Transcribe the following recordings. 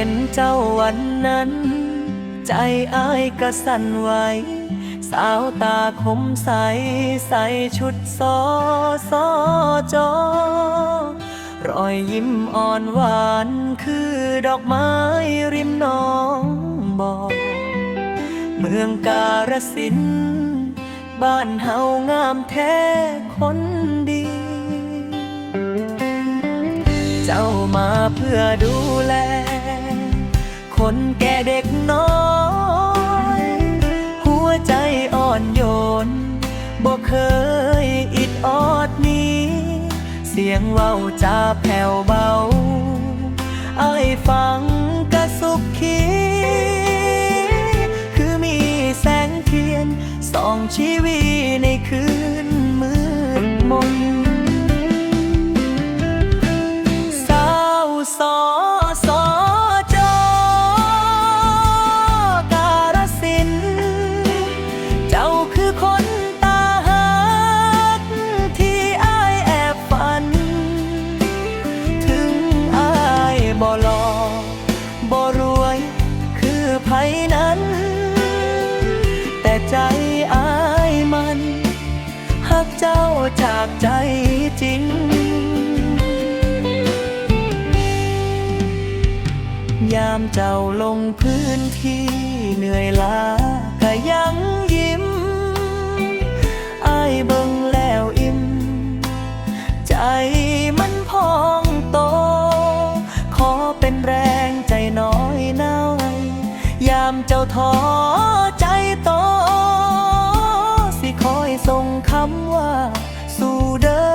เห็นเจ้าวันนั้น ใจอายก็สั่นไหวสาวตาคมใส ใสชุดซอซอจอ รอยยิ้มอ่อนหวานคือดอกไม้ริมหนองบ่อเมืองการสิน บ้านเฮางามแท้คนดี เจ้ามาเพื่อดูแล คนแก่เด็กน้อย หัวใจอ่อนโยนบ่เคยอิดออดนี้ เสียงเว้าจาแผ่วเบาไอ้ายฟังกะสุขขีคือมีแสงเทียนส่องชีวีในคืนมืดมนักเจ้าจากใจจริง ยามเจ้าลงพื้นที่เหนื่อยล้าก็ยังยิ้มอายเบิ่งแล้วอิ่ม ใจมันพองโต ขอเป็นแรงใจน้อยน้อยยามเจ้าท้อ ส่งคำว่า สู่เด้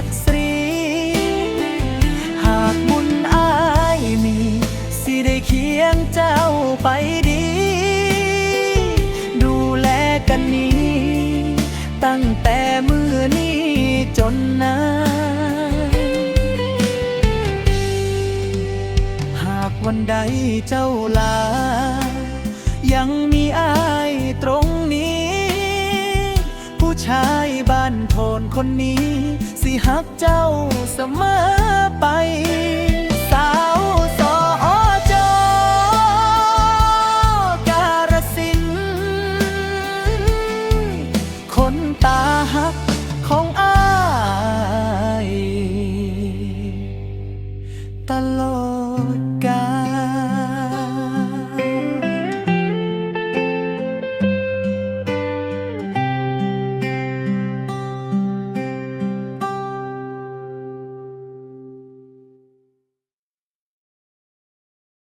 ศักดิ์ศรี หากบุญอายมี สิได้เคียงเจ้าไปดี ดูแลกันนี้ ตั้งแต่มือนี้จนนานหากวันใดเจ้าลา ยังมีอายตรงนี้ ผู้ชายบ้านโทนคนนี้ สิหักเจ้าเสมอไป สาวสอจอการสิน คนตาหักของอา